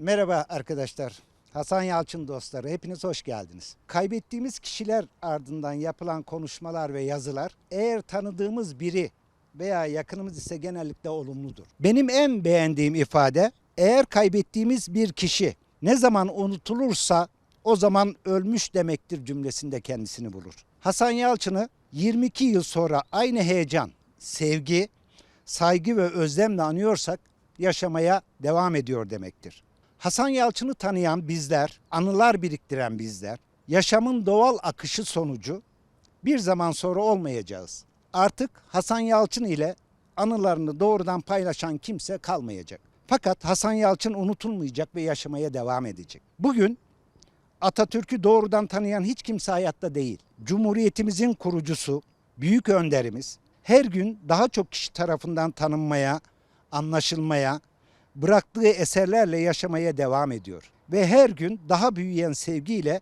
Merhaba arkadaşlar. Hasan Yalçın dostları hepiniz hoş geldiniz. Kaybettiğimiz kişiler ardından yapılan konuşmalar ve yazılar eğer tanıdığımız biri veya yakınımız ise genellikle olumludur. Benim en beğendiğim ifade eğer kaybettiğimiz bir kişi ne zaman unutulursa o zaman ölmüş demektir cümlesinde kendisini bulur. Hasan Yalçın'ı 22 yıl sonra aynı heyecan, sevgi, saygı ve özlemle anıyorsak yaşamaya devam ediyor demektir. Hasan Yalçın'ı tanıyan bizler, anılar biriktiren bizler, yaşamın doğal akışı sonucu bir zaman sonra olmayacağız. Artık Hasan Yalçın ile anılarını doğrudan paylaşan kimse kalmayacak. Fakat Hasan Yalçın unutulmayacak ve yaşamaya devam edecek. Bugün Atatürk'ü doğrudan tanıyan hiç kimse hayatta değil. Cumhuriyetimizin kurucusu, büyük önderimiz her gün daha çok kişi tarafından tanınmaya, anlaşılmaya, bıraktığı eserlerle yaşamaya devam ediyor. Ve her gün daha büyüyen sevgiyle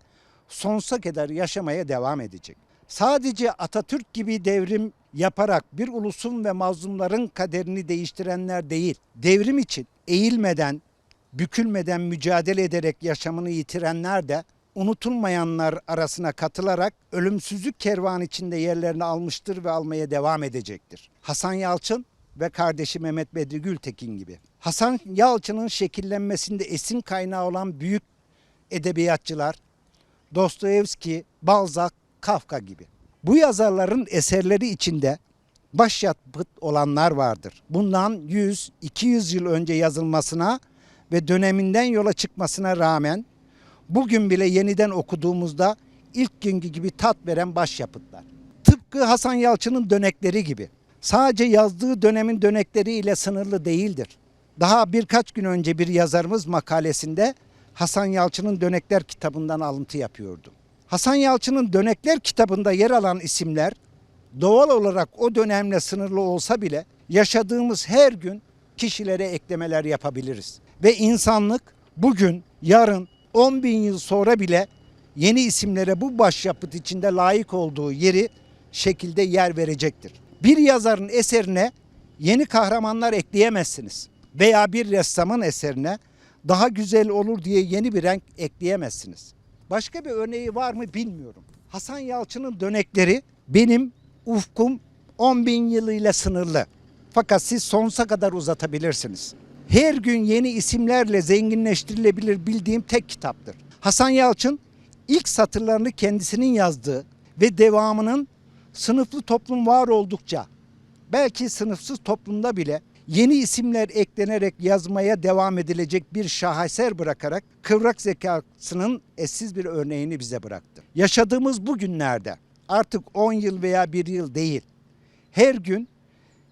sonsuza kadar yaşamaya devam edecek. Sadece Atatürk gibi devrim yaparak bir ulusun ve mazlumların kaderini değiştirenler değil, devrim için eğilmeden, bükülmeden mücadele ederek yaşamını yitirenler de unutulmayanlar arasına katılarak ölümsüzlük kervanı içinde yerlerini almıştır ve almaya devam edecektir. Hasan Yalçın ve kardeşi Mehmet Bedri Gültekin gibi. Hasan Yalçın'ın şekillenmesinde esin kaynağı olan büyük edebiyatçılar Dostoyevski, Balzac, Kafka gibi. Bu yazarların eserleri içinde başyapıt olanlar vardır. Bundan 100-200 yıl önce yazılmasına ve döneminden yola çıkmasına rağmen bugün bile yeniden okuduğumuzda ilk günkü gibi tat veren başyapıtlar. Tıpkı Hasan Yalçın'ın dönekleri gibi. Sadece yazdığı dönemin dönekleriyle sınırlı değildir. Daha birkaç gün önce bir yazarımız makalesinde Hasan Yalçın'ın Dönekler kitabından alıntı yapıyordu. Hasan Yalçın'ın Dönekler kitabında yer alan isimler doğal olarak o dönemle sınırlı olsa bile yaşadığımız her gün kişilere eklemeler yapabiliriz. Ve insanlık bugün, yarın, 10 bin yıl sonra bile yeni isimlere bu başyapıt içinde layık olduğu yeri şekilde yer verecektir. Bir yazarın eserine yeni kahramanlar ekleyemezsiniz. Veya bir ressamın eserine daha güzel olur diye yeni bir renk ekleyemezsiniz. Başka bir örneği var mı bilmiyorum. Hasan Yalçın'ın dönekleri benim ufkum 10 bin yılıyla sınırlı. Fakat siz sonsuza kadar uzatabilirsiniz. Her gün yeni isimlerle zenginleştirilebilir bildiğim tek kitaptır. Hasan Yalçın ilk satırlarını kendisinin yazdığı ve devamının sınıflı toplum var oldukça belki sınıfsız toplumda bile yeni isimler eklenerek yazmaya devam edilecek bir şaheser bırakarak kıvrak zekasının eşsiz bir örneğini bize bıraktı. Yaşadığımız bu günlerde artık 10 yıl veya 1 yıl değil her gün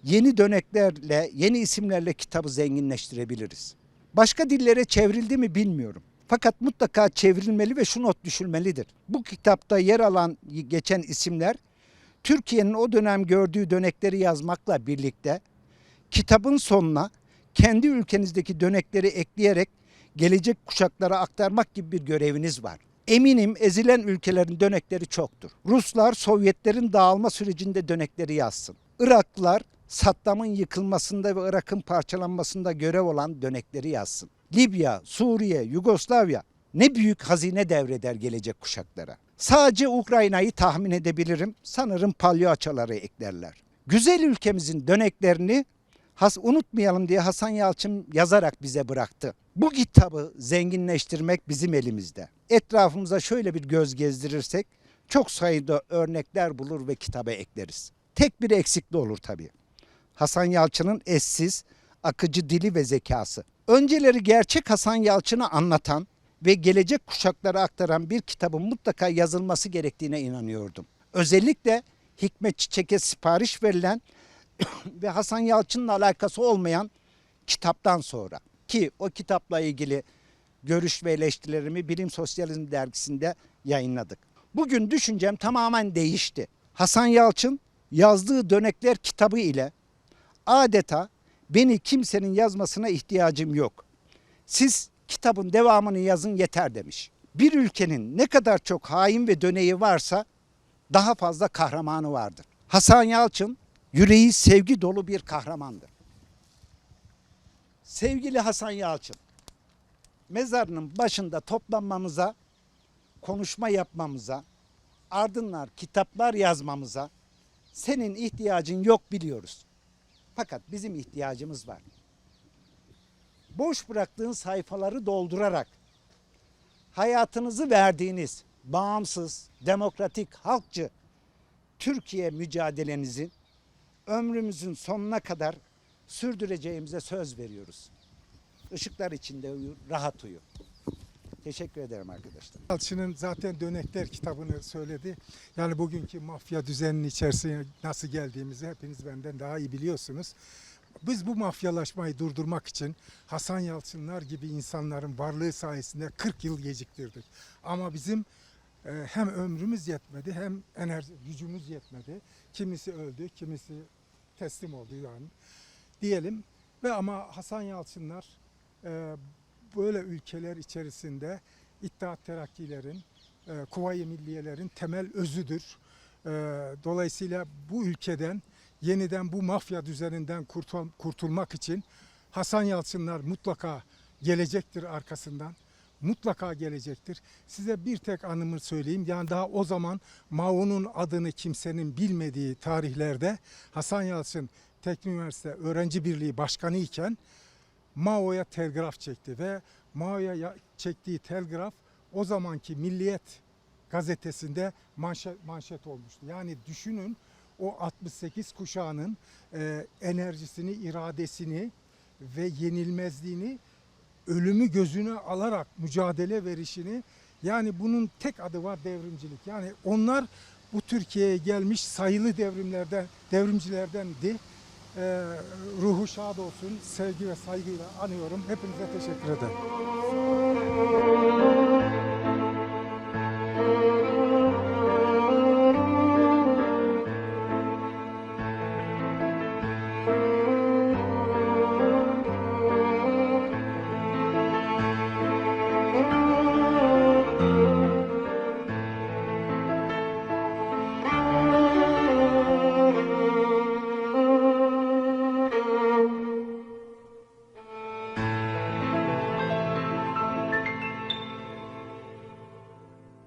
yeni döneklerle, yeni isimlerle kitabı zenginleştirebiliriz. Başka dillere çevrildi mi bilmiyorum. Fakat mutlaka çevrilmeli ve şu not düşülmelidir. Bu kitapta yer alan geçen isimler Türkiye'nin o dönem gördüğü dönekleri yazmakla birlikte kitabın sonuna kendi ülkenizdeki dönekleri ekleyerek gelecek kuşaklara aktarmak gibi bir göreviniz var. Eminim ezilen ülkelerin dönekleri çoktur. Ruslar Sovyetlerin dağılma sürecinde dönekleri yazsın. Iraklılar Saddam'ın yıkılmasında ve Irak'ın parçalanmasında görev olan dönekleri yazsın. Libya, Suriye, Yugoslavya ne büyük hazine devreder gelecek kuşaklara. Sadece Ukrayna'yı tahmin edebilirim. Sanırım palyaçoları eklerler. Güzel ülkemizin döneklerini has unutmayalım diye Hasan Yalçın yazarak bize bıraktı. Bu kitabı zenginleştirmek bizim elimizde. Etrafımıza şöyle bir göz gezdirirsek çok sayıda örnekler bulur ve kitaba ekleriz. Tek bir eksikli olur tabii. Hasan Yalçın'ın eşsiz, akıcı dili ve zekası. Önceleri gerçek Hasan Yalçın'ı anlatan ve gelecek kuşaklara aktaran bir kitabın mutlaka yazılması gerektiğine inanıyordum. Özellikle Hikmet Çiçek'e sipariş verilen ve Hasan Yalçın'la alakası olmayan kitaptan sonra ki o kitapla ilgili görüş ve eleştirilerimi Bilim Sosyalizm dergisinde yayınladık. Bugün düşüncem tamamen değişti. Hasan Yalçın yazdığı Dönekler kitabı ile adeta beni kimsenin yazmasına ihtiyacım yok. Siz kitabın devamını yazın yeter demiş. Bir ülkenin ne kadar çok hain ve döneği varsa daha fazla kahramanı vardır. Hasan Yalçın yüreği sevgi dolu bir kahramandır. Sevgili Hasan Yalçın, mezarının başında toplanmamıza, konuşma yapmamıza, ardından kitaplar yazmamıza senin ihtiyacın yok biliyoruz. Fakat bizim ihtiyacımız var. Boş bıraktığın sayfaları doldurarak hayatınızı verdiğiniz bağımsız, demokratik, halkçı Türkiye mücadelenizi ömrümüzün sonuna kadar sürdüreceğimize söz veriyoruz. Işıklar içinde uyu, rahat uyu. Teşekkür ederim arkadaşlar. Yalçın'ın zaten Dönekler kitabını söyledi. Yani bugünkü mafya düzeninin içerisine nasıl geldiğimizi hepiniz benden daha iyi biliyorsunuz. Biz bu mafyalaşmayı durdurmak için Hasan Yalçınlar gibi insanların varlığı sayesinde 40 yıl geciktirdik. Ama bizim e, hem ömrümüz yetmedi hem enerji gücümüz yetmedi. Kimisi öldü, kimisi teslim oldu yani diyelim. Ve ama Hasan Yalçınlar e, böyle ülkeler içerisinde İttihat Terakkilerin, e, Kuvayi Milliyelerin temel özüdür. E, dolayısıyla bu ülkeden yeniden bu mafya düzeninden kurtul- kurtulmak için Hasan Yalçınlar mutlaka gelecektir arkasından. Mutlaka gelecektir. Size bir tek anımı söyleyeyim. Yani daha o zaman Mao'nun adını kimsenin bilmediği tarihlerde Hasan Yalçın Teknik Üniversite Öğrenci Birliği Başkanı iken Mao'ya telgraf çekti ve Mao'ya ya- çektiği telgraf o zamanki Milliyet gazetesinde manşet, manşet olmuştu. Yani düşünün o 68 kuşağının e, enerjisini, iradesini ve yenilmezliğini ölümü gözüne alarak mücadele verişini yani bunun tek adı var devrimcilik. Yani onlar bu Türkiye'ye gelmiş sayılı devrimlerden devrimcilerdendi. Ee, ruhu şad olsun. Sevgi ve saygıyla anıyorum. Hepinize teşekkür ederim.